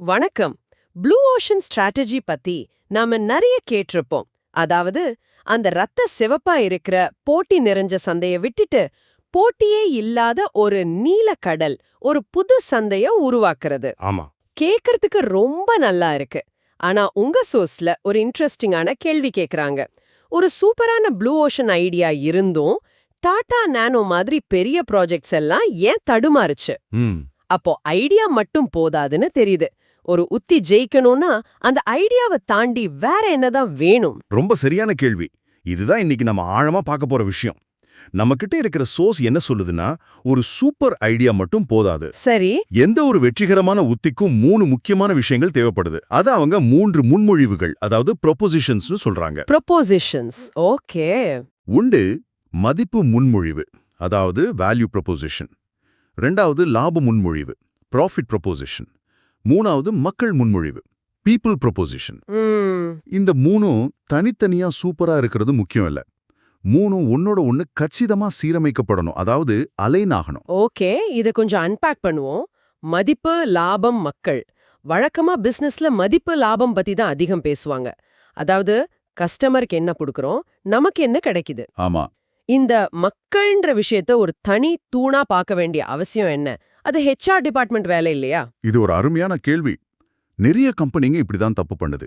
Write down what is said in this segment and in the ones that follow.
வணக்கம். Blue ocean strategy பத்தி நாம நிறைய கேட்டிருப்போம். அதாவது அந்த ரத்த சிவப்பா இருக்கிற போட்டி நிறைஞ்ச சந்தைய விட்டுட்டு போட்டியே இல்லாத ஒரு நீல கடல் ஒரு புது சந்தைய உருவாக்குறது. ஆமா. கேக்கறதுக்கு ரொம்ப நல்லா இருக்கு. ஆனா உங்க சோர்ஸ்ல ஒரு இன்ட்ரெஸ்டிங்கான கேள்வி கேக்குறாங்க. ஒரு சூப்பரான ப்ளூ ஓஷன் ஐடியா இருந்தும் டாடா நானோ மாதிரி பெரிய ப்ராஜெக்ட்ஸ் எல்லாம் ஏன் தடுமாறுச்சு? அப்போ ஐடியா மட்டும் போதாதுன்னு தெரியுது. ஒரு உத்தி ஜெயிக்கணும்னா அந்த ஐடியாவை தாண்டி வேற என்னதான் வேணும்? ரொம்ப சரியான கேள்வி. இதுதான் இன்னைக்கு நம்ம ஆழமா பார்க்க போற விஷயம். நம்ம கிட்ட இருக்கிற சோர்ஸ் என்ன சொல்லுதுன்னா ஒரு சூப்பர் ஐடியா மட்டும் போதாது. சரி. எந்த ஒரு வெற்றிகரமான உத்திக்கும் மூணு முக்கியமான விஷயங்கள் தேவைப்படுது. அது அவங்க மூன்று முன்மொழிவுகள் அதாவது ப்ரொபோசிஷன்ஸ் சொல்றாங்க. Propositions okay. உண்டு மதிப்பு முன்மொழிவு அதாவது வேல்யூ ப்ரொபோசிஷன் ரெண்டாவது லாப முன்மொழிவு ப்ராஃபிட் ப்ரொபோசிஷன் மூணாவது மக்கள் முன்மொழிவு பீப்புள் ப்ரொபோசிஷன் இந்த மூணும் தனித்தனியா சூப்பரா இருக்கிறது முக்கியம் இல்ல. மூணும் ஒன்னோட ஒண்ணு கச்சிதமா சீரமைக்கப்படணும் அதாவது அலைன் ஆகணும். ஓகே இத கொஞ்சம் அன்பேக் பண்ணுவோம். மதிப்பு லாபம் மக்கள். வழக்கமா பிசினஸ்ல மதிப்பு லாபம் பத்தி தான் அதிகம் பேசுவாங்க. அதாவது கஸ்டமருக்கு என்ன கொடுக்கறோம் நமக்கு என்ன கிடைக்குது? ஆமா. இந்த மக்கள்ன்ற விஷயத்த ஒரு தனி தூணா பார்க்க வேண்டிய அவசியம் என்ன? அது ஹெச்ஆர் டிபார்ட்மெண்ட் வேலை இல்லையா? இது ஒரு அருமையான கேள்வி. நிறைய கம்பெனிங்க இப்படிதான் தப்பு பண்ணுது.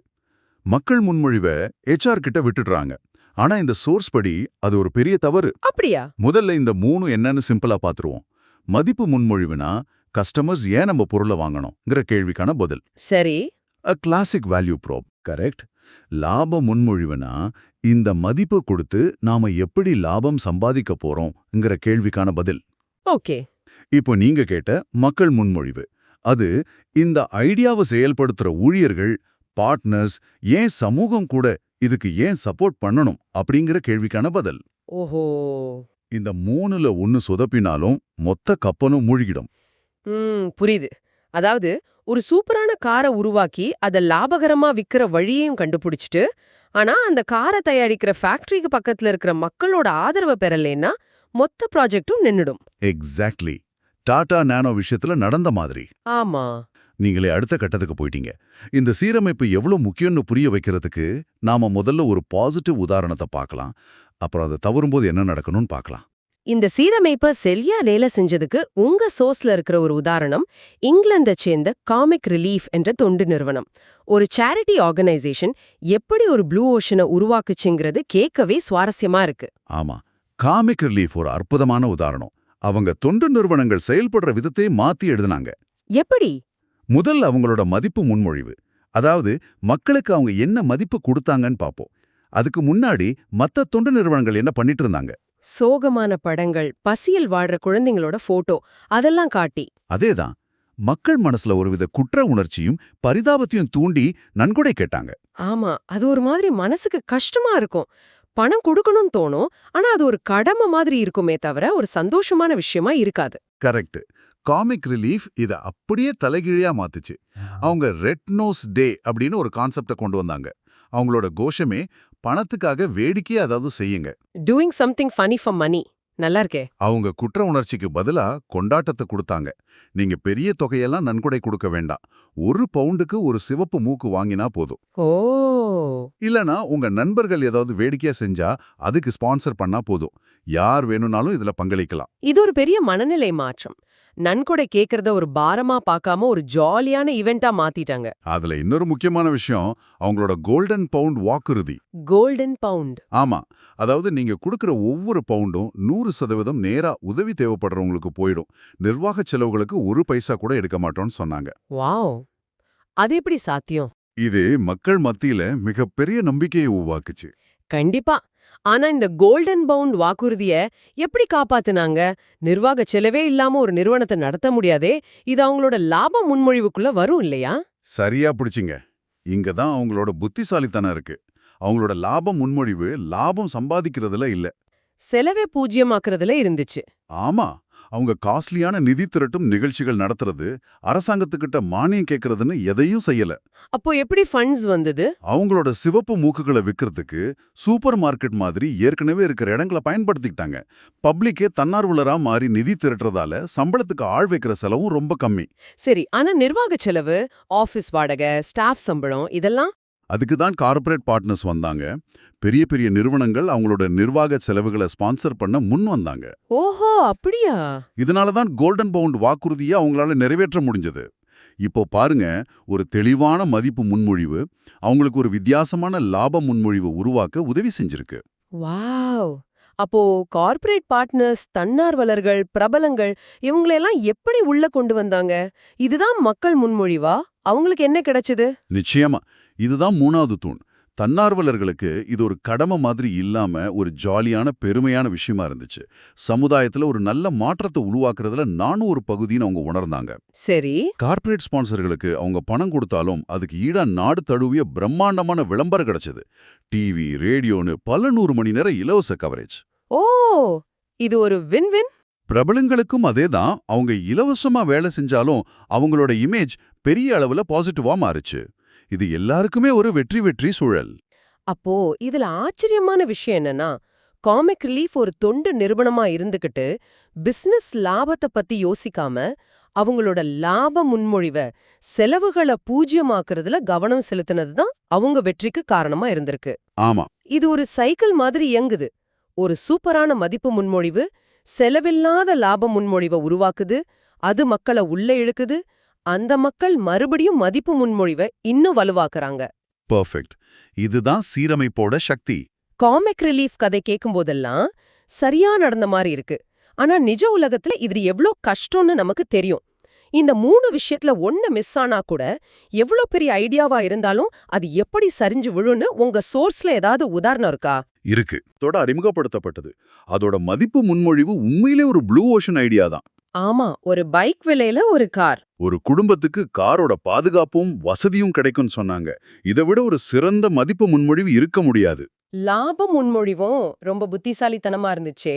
மக்கள் முன்மொழிவை ஹெச்ஆர் கிட்ட விட்டுடுறாங்க. ஆனா இந்த சோர்ஸ் படி அது ஒரு பெரிய தவறு. அப்படியா? முதல்ல இந்த மூணு என்னன்னு சிம்பிளா பாத்துருவோம். மதிப்பு முன்மொழிவுனா கஸ்டமர்ஸ் ஏன் நம்ம பொருளை வாங்கணும்ங்கிற கேள்விக்கான பதில். சரி. அ கிளாசிக் வேல்யூ ப்ரோப் கரெக்ட் லாப முன்மொழிவுனா இந்த மதிப்பு கொடுத்து நாம எப்படி லாபம் சம்பாதிக்க போறோம்ங்கிற கேள்விக்கான பதில். ஓகே. இப்போ நீங்க கேட்ட மக்கள் முன்மொழிவு. அது இந்த ஐடியாவை செயல்படுத்துற ஊழியர்கள் பார்ட்னர்ஸ் ஏன் சமூகம் கூட இதுக்கு ஏன் சப்போர்ட் பண்ணணும் அப்படிங்கிற கேள்விக்கான பதில். ஓஹோ. இந்த மூணுல ஒன்னு சொதப்பினாலும் மொத்த கப்பனும் மூழ்கிடும். புரியுது. அதாவது ஒரு சூப்பரான காரை உருவாக்கி அதை லாபகரமா விக்கிற வழியையும் கண்டுபிடிச்சிட்டு ஆனா அந்த காரை தயாரிக்கிற ஃபேக்டரிக்கு பக்கத்துல இருக்கிற மக்களோட ஆதரவை பெறலைன்னா மொத்த ப்ராஜெக்டும் நின்னுடும். எக்ஸாக்ட்லி டாடா நானோ விஷயத்துல நடந்த மாதிரி. ஆமா. நீங்களே அடுத்த கட்டத்துக்கு போயிட்டீங்க. இந்த சீரமைப்பு எவ்வளவு முக்கியம்னு புரிய வைக்கிறதுக்கு நாம முதல்ல ஒரு பாசிட்டிவ் உதாரணத்தை பார்க்கலாம். அப்புறம் அதை தவறும்போது என்ன நடக்கணும்னு பார்க்கலாம். இந்த சீரமைப்ப செல்யா லேல செஞ்சதுக்கு உங்க சோர்ஸ்ல இருக்கிற ஒரு உதாரணம் இங்கிலாந்தை சேர்ந்த காமிக் ரிலீஃப் என்ற தொண்டு நிறுவனம். ஒரு சேரிட்டி ஆர்கனைசேஷன் எப்படி ஒரு ப்ளூ ஓஷனை உருவாக்குச்சுங்கிறது கேட்கவே சுவாரஸ்யமா இருக்கு. ஆமா. காமிக் ரிலீஃப் ஒரு அற்புதமான உதாரணம். அவங்க தொண்டு நிறுவனங்கள் செயல்படுற விதத்தை மாத்தி எழுதுனாங்க. எப்படி? முதல்ல அவங்களோட மதிப்பு முன்மொழிவு. அதாவது மக்களுக்கு அவங்க என்ன மதிப்பு கொடுத்தாங்கன்னு பார்ப்போம் அதுக்கு முன்னாடி மத்த தொண்டு நிறுவனங்கள் என்ன பண்ணிட்டு இருந்தாங்க? சோகமான படங்கள் பசியில் வாழ்ற குழந்தைங்களோட போட்டோ அதெல்லாம் காட்டி. அதேதான். மக்கள் மனசுல ஒருவித குற்ற உணர்ச்சியும் பரிதாபத்தையும் தூண்டி நன்கொடை கேட்டாங்க. ஆமா அது ஒரு மாதிரி மனசுக்கு கஷ்டமா இருக்கும். பணம் கொடுக்கணும்னு தோணும். ஆனா அது ஒரு கடமை மாதிரி இருக்குமே தவிர ஒரு சந்தோஷமான விஷயமா இருக்காது. கரெக்ட். காமிக் ரிலீஃப் இத அப்படியே தலைகீழியா மாத்துச்சு. அவங்க ரெட் நோஸ் டே அப்படின்னு ஒரு கான்செப்டை கொண்டு வந்தாங்க. அவங்களோட கோஷமே பணத்துக்காக வேடிக்கையா அதாவது செய்யுங்க. Doing something funny for money நல்லா இருக்கே அவங்க குற்ற உணர்ச்சிக்கு பதிலா கொண்டாட்டத்தை கொடுத்தாங்க. நீங்க பெரிய தொகையெல்லாம் நன்கொடை கொடுக்க வேண்டாம். ஒரு பவுண்டுக்கு ஒரு சிவப்பு மூக்கு வாங்கினா போதும். ஓ. இல்லனா உங்க நண்பர்கள் ஏதாவது வேடிக்கையா செஞ்சா அதுக்கு ஸ்பான்சர் பண்ணா போதும். யார் வேணும்னாலும் இதுல பங்களிக்கலாம். இது ஒரு பெரிய மனநிலை மாற்றம். நன்கொடை கேக்குறத ஒரு பாரமா பார்க்காம ஒரு ஜாலியான ஈவெண்டா மாத்திட்டாங்க. அதுல இன்னொரு முக்கியமான விஷயம் அவங்களோட கோல்டன் பவுண்ட் வாக்குறுதி கோல்டன் பவுண்ட் ஆமா. அதாவது நீங்க கொடுக்கிற ஒவ்வொரு பவுண்டும் நூறு சதவீதம் நேரா உதவி தேவைப்படுறவங்களுக்கு போயிடும். நிர்வாக செலவுகளுக்கு ஒரு பைசா கூட எடுக்க மாட்டோம்னு சொன்னாங்க. வாவ். அது எப்படி சாத்தியம்? இது மக்கள் மத்தியில மிகப்பெரிய நம்பிக்கையை உருவாக்குச்சு. கண்டிப்பா. ஆனா இந்த கோல்டன் பவுண்ட் வாக்குறுதிய எப்படி காப்பாத்துனாங்க? நிர்வாக செலவே இல்லாம ஒரு நிறுவனத்தை நடத்த முடியாதே இது அவங்களோட லாப முன்மொழிவுக்குள்ள வரும் இல்லையா? சரியா பிடிச்சிங்க. இங்க தான் அவங்களோட புத்திசாலித்தனம் இருக்கு. அவங்களோட லாபம் முன்மொழிவு லாபம் சம்பாதிக்கிறதுல இல்ல. செலவே பூஜ்யமாக்குறதுல இருந்துச்சு. ஆமா அவங்க காஸ்ட்லியான நிதி திரட்டும் நிகழ்ச்சிகள் நடத்துறது அரசாங்கத்துக்கிட்ட மானியம் கேட்கறதுன்னு எதையும் செய்யல. அப்போ எப்படி ஃபண்ட்ஸ் வந்தது? அவங்களோட சிவப்பு மூக்குகளை விற்கிறதுக்கு சூப்பர் மார்க்கெட் மாதிரி ஏற்கனவே இருக்கிற இடங்களை பயன்படுத்திக்கிட்டாங்க. பப்ளிக்கே தன்னார்வலரா மாறி நிதி திரட்டுறதால சம்பளத்துக்கு ஆள் வைக்கிற செலவும் ரொம்ப கம்மி. சரி ஆனா நிர்வாக செலவு ஆபீஸ் வாடகை ஸ்டாஃப் சம்பளம் இதெல்லாம் அதுக்கு தான் கார்ப்பரேட் பார்ட்னர்ஸ் வந்தாங்க. பெரிய பெரிய நிறுவனங்கள் அவங்களோட நிர்வாக செலவுகளை ஸ்பான்சர் பண்ண முன் வந்தாங்க. ஓஹோ அப்படியா? இதனால தான் கோல்டன் பவுண்ட் வாக்குறுதியை அவங்களால நிறைவேற்ற முடிஞ்சது. இப்போ பாருங்க ஒரு தெளிவான மதிப்பு முன்மொழிவு அவங்களுக்கு ஒரு வித்தியாசமான லாப முன்மொழிவை உருவாக்க உதவி செஞ்சிருக்கு. வாவ்! அப்போ கார்ப்பரேட் பார்ட்னர்ஸ் தன்னார்வலர்கள் பிரபலங்கள் இவங்களெல்லாம் எப்படி உள்ள கொண்டு வந்தாங்க? இதுதான் மக்கள் முன்மொழிவா? அவங்களுக்கு என்ன கிடைச்சது? நிச்சயமா. இதுதான் மூணாவது தூண். தன்னார்வலர்களுக்கு இது ஒரு கடமை மாதிரி இல்லாம ஒரு ஜாலியான பெருமையான விஷயமா இருந்துச்சு. சமுதாயத்துல ஒரு நல்ல மாற்றத்தை உருவாக்குறதுல நானும் ஒரு பகுதின்னு அவங்க உணர்ந்தாங்க. சரி. கார்ப்பரேட் ஸ்பான்சர்களுக்கு அவங்க பணம் கொடுத்தாலும் அதுக்கு ஈடா நாடு தழுவிய பிரம்மாண்டமான விளம்பரம் கிடைச்சது. டிவி ரேடியோன்னு பல நூறு மணி நேரம் இலவச கவரேஜ் ஓ! இது ஒரு வின் வின் பிரபலங்களுக்கும் அதேதான். அவங்க இலவசமா வேலை செஞ்சாலும் அவங்களோட இமேஜ் பெரிய அளவுல பாசிட்டிவா மாறுச்சு. இது எல்லாருக்குமே ஒரு வெற்றி வெற்றி சூழல். அப்போ இதுல ஆச்சரியமான விஷயம் என்னன்னா காமிக் ரிலீஃப் ஒரு தொண்டு நிறுவனமா இருந்துகிட்டு பிசினஸ் லாபத்தை பத்தி யோசிக்காம அவங்களோட லாப முன்மொழிவை செலவுகளை பூஜ்யமாக்குறதுல கவனம் செலுத்தினது தான் அவங்க வெற்றிக்கு காரணமா இருந்திருக்கு. ஆமா. இது ஒரு சைக்கிள் மாதிரி இயங்குது. ஒரு சூப்பரான மதிப்பு முன்மொழிவு செலவில்லாத லாப முன்மொழிவை உருவாக்குது அது மக்களை உள்ள இழுக்குது அந்த மக்கள் மறுபடியும் மதிப்பு முன்மொழிவை இன்னும் வலுவாக்குறாங்க. பெர்ஃபெக்ட் இதுதான் சீரமைப்போட சக்தி. காமிக் ரிலீஃப் கதை கேட்கும்போதெல்லாம் சரியா நடந்த மாதிரி இருக்கு. ஆனா நிஜ உலகத்துல இது எவ்ளோ கஷ்டம்னு நமக்கு தெரியும். இந்த மூணு விஷயத்துல ஒண்ணு மிஸ் ஆனா கூட எவ்ளோ பெரிய ஐடியாவா இருந்தாலும் அது எப்படி சரிஞ்சு விழுன்னு உங்க சோர்ஸ்ல ஏதாவது உதாரணம் இருக்கா? இருக்கு. அதோட அறிமுகப்படுத்தப்பட்டது. அதோட மதிப்பு முன்மொழிவு உண்மையிலே ஒரு ப்ளூ ஓஷன் ஐடியா தான். ஆமா ஒரு பைக் விலையில ஒரு கார். ஒரு குடும்பத்துக்கு காரோட பாதுகாப்பும் வசதியும் கிடைக்கும்னு சொன்னாங்க. இதை விட ஒரு சிறந்த மதிப்பு முன்மொழிவு இருக்க முடியாது. லாப முன்மொழிவும் ரொம்ப புத்திசாலித்தனமா இருந்துச்சே.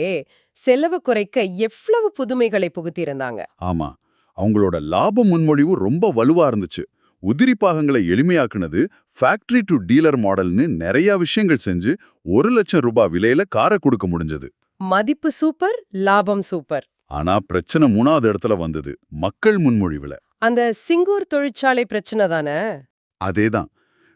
செலவு குறைக்க எவ்வளவு புதுமைகளை புகுத்தியிருந்தாங்க. ஆமா அவங்களோட லாப முன்மொழிவு ரொம்ப வலுவா இருந்துச்சு. உதிரி பாகங்களை எளிமையாக்குனது ஃபேக்டரி டு டீலர் மாடல்னு நிறைய விஷயங்கள் செஞ்சு ஒரு லட்சம் ரூபாய் விலையில காரை கொடுக்க முடிஞ்சது. மதிப்பு சூப்பர் லாபம் சூப்பர். ஆனா பிரச்சனை மூணாவது இடத்துல வந்தது. மக்கள் முன்மொழிவுல. அந்த சிங்கூர் தொழிற்சாலை பிரச்சனை தானே? அதேதான்.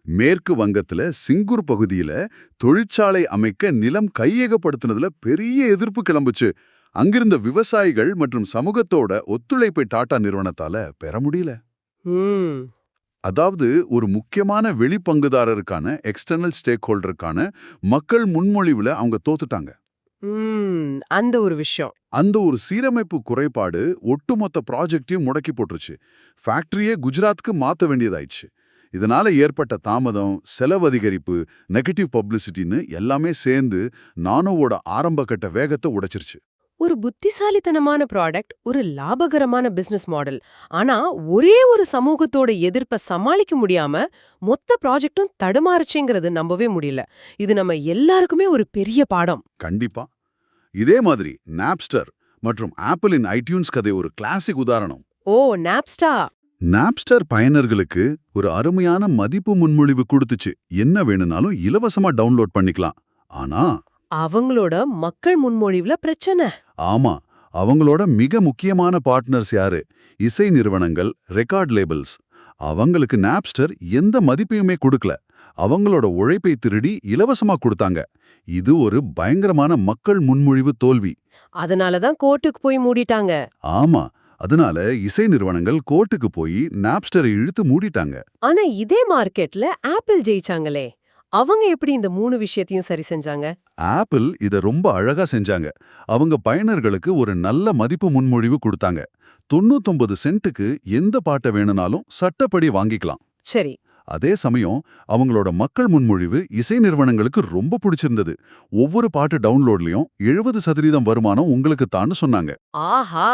மேற்கு வங்கத்துல சிங்கூர் பகுதியில தொழிற்சாலை அமைக்க நிலம் கையகப்படுத்தினதுல பெரிய எதிர்ப்பு கிளம்புச்சு. அங்கிருந்த விவசாயிகள் மற்றும் சமூகத்தோட ஒத்துழைப்பை டாடா நிறுவனத்தால பெற முடியல. அதாவது ஒரு முக்கியமான வெளிப்பங்குதாரருக்கான எக்ஸ்டர்னல் ஸ்டேக் ஹோல்டருக்கான மக்கள் முன்மொழிவுல அவங்க தோத்துட்டாங்க. அந்த ஒரு விஷயம். அந்த ஒரு சீரமைப்பு குறைபாடு ஒட்டுமொத்த ப்ராஜெக்டையும் முடக்கி போட்டுருச்சு. ஃபேக்டரியே குஜராத்துக்கு மாத்த வேண்டியதாயிடுச்சு. இதனால ஏற்பட்ட தாமதம் செலவு அதிகரிப்பு நெகட்டிவ் பப்ளிசிட்டின்னு எல்லாமே சேர்ந்து நானோவோட ஆரம்பகட்ட வேகத்தை உடைச்சிருச்சு. ஒரு புத்திசாலித்தனமான ப்ராடக்ட் ஒரு லாபகரமான பிசினஸ் மாடல். ஆனா ஒரே ஒரு சமூகத்தோட எதிர்ப்பை சமாளிக்க முடியாம மொத்த ப்ராஜெக்டும் தடுமாறுச்சுங்கிறது நம்பவே முடியல. இது நம்ம எல்லாருக்குமே ஒரு பெரிய பாடம். கண்டிப்பா. இதே மாதிரி நாப்ஸ்டர் மற்றும் ஆப்பிளின் ஐடியூன்ஸ் கதை ஒரு கிளாசிக் உதாரணம். ஓ நாப்ஸ்டா நாப்ஸ்டர் பயனர்களுக்கு ஒரு அருமையான மதிப்பு முன்மொழிவு கொடுத்துச்சு. என்ன வேணும்னாலும் இலவசமா டவுன்லோட் பண்ணிக்கலாம். ஆனா அவங்களோட மக்கள் முன்மொழிவுல பிரச்சனை. ஆமா அவங்களோட மிக முக்கியமான பார்ட்னர்ஸ் யாரு? இசை நிறுவனங்கள் ரெக்கார்ட் லேபிள்ஸ் அவங்களுக்கு நாப்ஸ்டர் எந்த மதிப்பையுமே கொடுக்கல. அவங்களோட உழைப்பை திருடி இலவசமா கொடுத்தாங்க. இது ஒரு பயங்கரமான மக்கள் முன்மொழிவு தோல்வி. அதனாலதான் கோர்ட்டுக்கு போய் மூடிட்டாங்க. ஆமா அதனால இசை நிறுவனங்கள் கோர்ட்டுக்கு போய் நாப்ஸ்டரை இழுத்து மூடிட்டாங்க. ஆனா இதே மார்க்கெட்ல ஆப்பிள் ஜெயிச்சாங்களே. அவங்க எப்படி இந்த மூணு விஷயத்தையும் சரி செஞ்சாங்க? ஆப்பிள் இத ரொம்ப அழகா செஞ்சாங்க. அவங்க பயனர்களுக்கு ஒரு நல்ல மதிப்பு முன்மொழிவு கொடுத்தாங்க. தொண்ணூத்தொன்பது சென்ட்டுக்கு எந்த பாட்டை வேணும்னாலும் சட்டப்படி வாங்கிக்கலாம். சரி அதே சமயம் அவங்களோட மக்கள் முன்மொழிவு இசை நிறுவனங்களுக்கு ரொம்ப பிடிச்சிருந்தது. ஒவ்வொரு பாட்டு டவுன்லோட்லயும் எழுபது சதவீதம் வருமானம் உங்களுக்கு தான்னு சொன்னாங்க. ஆஹா!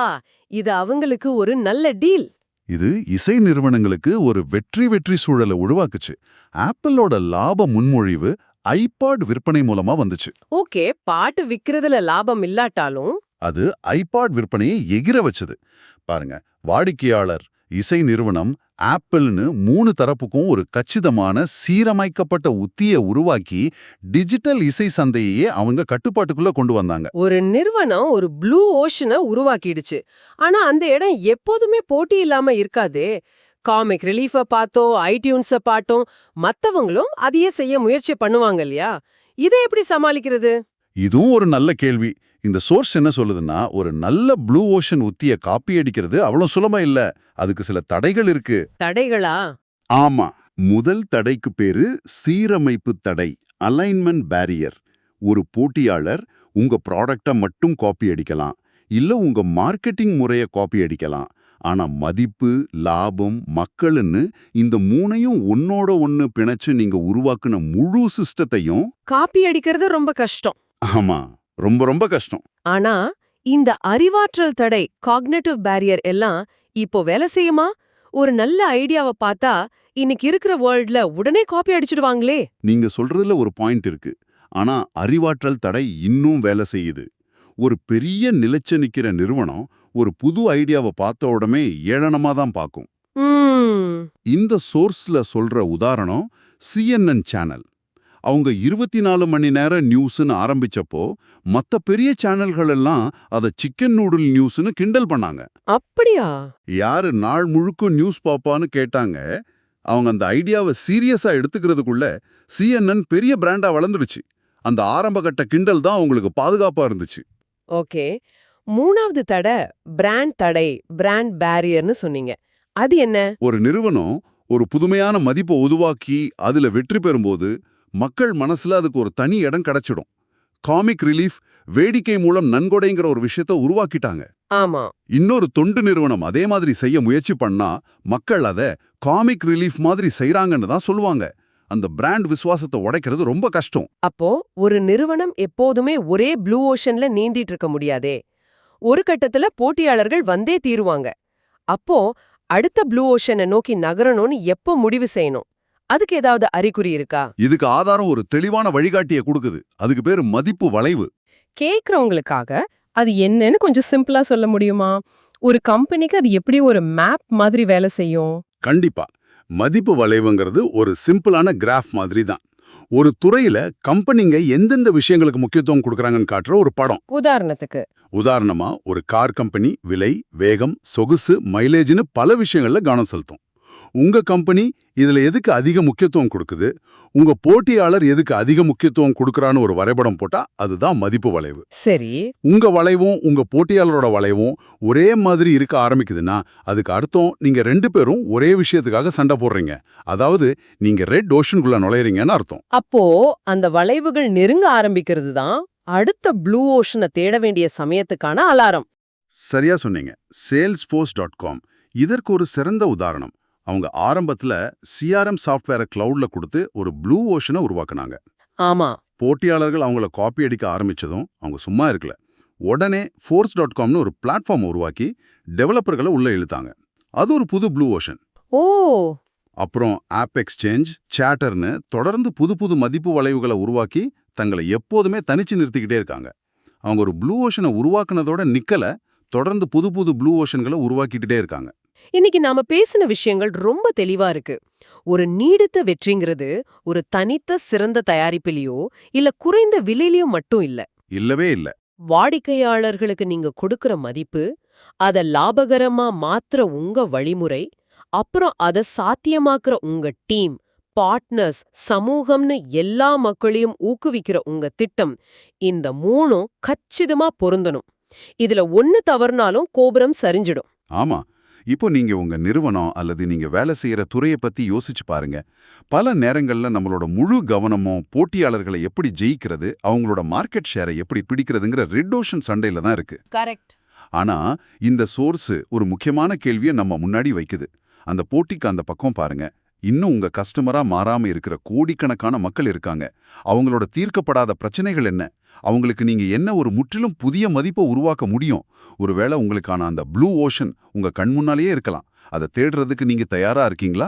இது அவங்களுக்கு ஒரு நல்ல டீல். இது இசை நிறுவனங்களுக்கு ஒரு வெற்றி வெற்றி சூழலை உருவாக்குச்சு. ஆப்பிளோட லாப முன்மொழிவு ஐபாட் விற்பனை மூலமா வந்துச்சு. ஓகே பாட்டு விக்கிறதுல லாபம் இல்லாட்டாலும் அது ஐபாட் விற்பனையை எகிர வச்சது. பாருங்க வாடிக்கையாளர் இசை நிறுவனம் ஆப்பிள்னு மூணு தரப்புக்கும் ஒரு கச்சிதமான சீரமைக்கப்பட்ட உத்தியை உருவாக்கி டிஜிட்டல் இசை சந்தையையே அவங்க கட்டுப்பாட்டுக்குள்ள கொண்டு வந்தாங்க. ஒரு நிறுவனம் ஒரு ப்ளூ ஓஷனை உருவாக்கிடுச்சு. ஆனா அந்த இடம் எப்போதுமே போட்டி இல்லாம இருக்காதே. காமிக் ரிலீஃப பார்த்தோம் ஐடியூன்ஸ பாட்டோம் மத்தவங்களும் அதையே செய்ய முயற்சி பண்ணுவாங்க இல்லையா? இதை எப்படி சமாளிக்கிறது? இதுவும் ஒரு நல்ல கேள்வி. இந்த சோர்ஸ் என்ன சொல்லுதுன்னா ஒரு நல்ல ப்ளூ ஓஷன் உத்திய காப்பி அடிக்கிறது அவ்வளவு சுலபம் இல்ல. அதுக்கு சில தடைகள் இருக்கு. தடைகளா? ஆமா. முதல் தடைக்கு பேரு சீரமைப்பு தடை அலைன்மெண்ட் பேரியர். ஒரு போட்டியாளர் உங்க ப்ராடக்டை மட்டும் காப்பி அடிக்கலாம். இல்ல உங்க மார்க்கெட்டிங் முறைய காப்பி அடிக்கலாம். ஆனா மதிப்பு லாபம் மக்கள்னு இந்த மூணையும் ஒன்னோட ஒன்னு பிணைச்சு நீங்க உருவாக்குன முழு சிஸ்டத்தையும் காப்பி அடிக்கிறது ரொம்ப கஷ்டம். ஆமா. ரொம்ப ரொம்ப கஷ்டம். ஆனா இந்த அறிவாற்றல் தடை காக்னேட்டிவ் பேரியர் எல்லாம் இப்போ வேலை செய்யுமா? ஒரு நல்ல ஐடியாவை பார்த்தா இன்னைக்கு இருக்கிற வேர்ல்ட்ல உடனே காப்பி அடிச்சிடுவாங்களே. நீங்க சொல்றதுல ஒரு பாயிண்ட் இருக்கு. ஆனா அறிவாற்றல் தடை இன்னும் வேலை செய்யுது. ஒரு பெரிய நிலைச்சு நிக்கிற நிறுவனம் ஒரு புது ஐடியாவை பார்த்த உடனே ஏளனமா தான் பார்க்கும். இந்த சோர்ஸ்ல சொல்ற உதாரணம் சிஎன்என் சேனல் அவங்க இருபத்தி நாலு மணி நேரம் நியூஸ்னு ஆரம்பிச்சப்போ மத்த பெரிய சேனல்கள் எல்லாம் அதை சிக்கன் நூடுல் நியூஸ்னு கிண்டல் பண்ணாங்க. அப்படியா? யாரு நாள் முழுக்க நியூஸ் பாப்பான்னு கேட்டாங்க அவங்க அந்த ஐடியாவை சீரியஸா எடுத்துக்கிறதுக்குள்ள சிஎன்என் பெரிய பிராண்டா வளர்ந்துடுச்சு. அந்த ஆரம்பகட்ட கிண்டல் தான் அவங்களுக்கு பாதுகாப்பா இருந்துச்சு. ஓகே. மூணாவது தடை பிராண்ட் தடை பிராண்ட் பேரியர்னு சொன்னீங்க. அது என்ன? ஒரு நிறுவனம் ஒரு புதுமையான மதிப்பை உருவாக்கி அதுல வெற்றி பெறும்போது மக்கள் மனசுல அதுக்கு ஒரு தனி இடம் கிடைச்சிடும். காமிக் ரிலீஃப் வேடிக்கை மூலம் நன்கொடைங்கிற ஒரு விஷயத்த உருவாக்கிட்டாங்க. ஆமா. இன்னொரு தொண்டு நிறுவனம் அதே மாதிரி செய்ய முயற்சி பண்ணா மக்கள் அத காமிக் ரிலீஃப் மாதிரி செய்றாங்கன்னு தான் சொல்லுவாங்க. அந்த பிராண்ட் விசுவாசத்தை உடைக்கிறது ரொம்ப கஷ்டம். அப்போ ஒரு நிறுவனம் எப்போதுமே ஒரே ப்ளூ ஓஷன்ல நீந்திட்டு இருக்க முடியாதே. ஒரு கட்டத்துல போட்டியாளர்கள் வந்தே தீருவாங்க. அப்போ அடுத்த ப்ளூ ஓஷனை நோக்கி நகரணும்னு எப்போ முடிவு செய்யணும்? அதுக்கு ஏதாவது அறிகுறி இருக்கா? இதுக்கு ஆதாரம் ஒரு தெளிவான வழிகாட்டியை கொடுக்குது. அதுக்கு பேரு மதிப்பு வளைவு. கேக்குறவங்களுக்காக அது என்னன்னு கொஞ்சம் சிம்பிளா சொல்ல முடியுமா? ஒரு கம்பெனிக்கு அது எப்படி ஒரு மேப் மாதிரி வேலை செய்யும்? கண்டிப்பா. மதிப்பு வளைவுங்கிறது ஒரு சிம்பிளான கிராஃப் மாதிரி தான். ஒரு துறையில கம்பெனிங்க எந்தெந்த விஷயங்களுக்கு முக்கியத்துவம் கொடுக்கறாங்கன்னு காட்டுற ஒரு படம். உதாரணத்துக்கு. உதாரணமா ஒரு கார் கம்பெனி விலை வேகம் சொகுசு மைலேஜ்னு பல விஷயங்கள்ல கவனம் செலுத்தும். உங்க கம்பெனி இதுல எதுக்கு அதிக முக்கியத்துவம் கொடுக்குது? உங்க போட்டியாளர் எதுக்கு அதிக முக்கியத்துவம் கொடுக்கறான்னு ஒரு வரைபடம் போட்டா அதுதான் மதிப்பு வளைவு. சரி. உங்க வளைவும் உங்க போட்டியாளரோட வளைவும் ஒரே மாதிரி இருக்க ஆரம்பிக்குதுன்னா அதுக்கு அர்த்தம் நீங்க ரெண்டு பேரும் ஒரே விஷயத்துக்காக சண்டை போடுறீங்க. அதாவது நீங்க ரெட் ஓஷனுக்குள்ள நுழையறீங்கன்னு அர்த்தம். அப்போ அந்த வளைவுகள் நெருங்க ஆரம்பிக்கிறது தான் அடுத்த ப்ளூ ஓஷனை தேட வேண்டிய சமயத்துக்கான அலாரம். சரியா சொன்னீங்க. Salesforce dot com. இதற்கு ஒரு சிறந்த உதாரணம். அவங்க ஆரம்பத்துல சிஆர்எம் சாஃப்ட்வேரை கிளவுட்ல கொடுத்து ஒரு ப்ளூ ஓஷனை உருவாக்குனாங்க. ஆமா. போட்டியாளர்கள் அவங்கள காப்பி அடிக்க ஆரம்பிச்சதும் அவங்க சும்மா இருக்கல. உடனே ஃபோர்ஸ் டாட் காம்னு ஒரு பிளாட்ஃபார்ம் உருவாக்கி டெவலப்பர்களை உள்ள இழுத்தாங்க. அது ஒரு புது ப்ளூ ஓஷன் ஓ! அப்புறம் ஆப் எக்ஸ்சேஞ்ச் சேட்டர்னு தொடர்ந்து புது புது மதிப்பு வளைவுகளை உருவாக்கி தங்களை எப்போதுமே தனிச்சு நிறுத்திக்கிட்டே இருக்காங்க. அவங்க ஒரு ப்ளூ ஓஷனை உருவாக்குனதோட நிக்கல தொடர்ந்து புது புது ப்ளூ ஓஷன்களை உருவாக்கிட்டே இருக்காங்க. இன்னைக்கு நாம பேசின விஷயங்கள் ரொம்ப தெளிவா இருக்கு. ஒரு நீடித்த வெற்றிங்கிறது ஒரு தனித்த சிறந்த தயாரிப்பிலேயோ இல்ல குறைந்த விலையிலயோ மட்டும் இல்ல. இல்லவே இல்ல. வாடிக்கையாளர்களுக்கு நீங்க கொடுக்கிற மதிப்பு அத லாபகரமா மாத்துற உங்க வழிமுறை அப்புறம் அத சாத்தியமாக்குற உங்க டீம் பார்ட்னர்ஸ் சமூகம்னு எல்லா மக்களையும் ஊக்குவிக்கிற உங்க திட்டம் இந்த மூணும் கச்சிதமா பொருந்தணும். இதுல ஒன்னு தவறுனாலும் கோபுரம் சரிஞ்சிடும். ஆமா. இப்போ நீங்க உங்க நிறுவனம் அல்லது நீங்க வேலை செய்யற துறையை பத்தி யோசிச்சு பாருங்க. பல நேரங்கள்ல நம்மளோட முழு கவனமும் போட்டியாளர்களை எப்படி ஜெயிக்கிறது அவங்களோட மார்க்கெட் ஷேரை எப்படி பிடிக்கிறதுங்கிற ரெட் ஓஷன் சண்டையில தான் இருக்கு. கரெக்ட் ஆனா இந்த சோர்ஸ் ஒரு முக்கியமான கேள்வியை நம்ம முன்னாடி வைக்குது. அந்த போட்டிக்கு அந்த பக்கம் பாருங்க. இன்னும் உங்க கஸ்டமரா மாறாம இருக்கிற கோடிக்கணக்கான மக்கள் இருக்காங்க. அவங்களோட தீர்க்கப்படாத பிரச்சனைகள் என்ன? அவங்களுக்கு நீங்க என்ன ஒரு முற்றிலும் புதிய மதிப்பை உருவாக்க முடியும்? ஒருவேளை உங்களுக்கான அந்த ப்ளூ ஓஷன் உங்க கண் முன்னாலேயே இருக்கலாம். அதை தேடுறதுக்கு நீங்க தயாரா இருக்கீங்களா?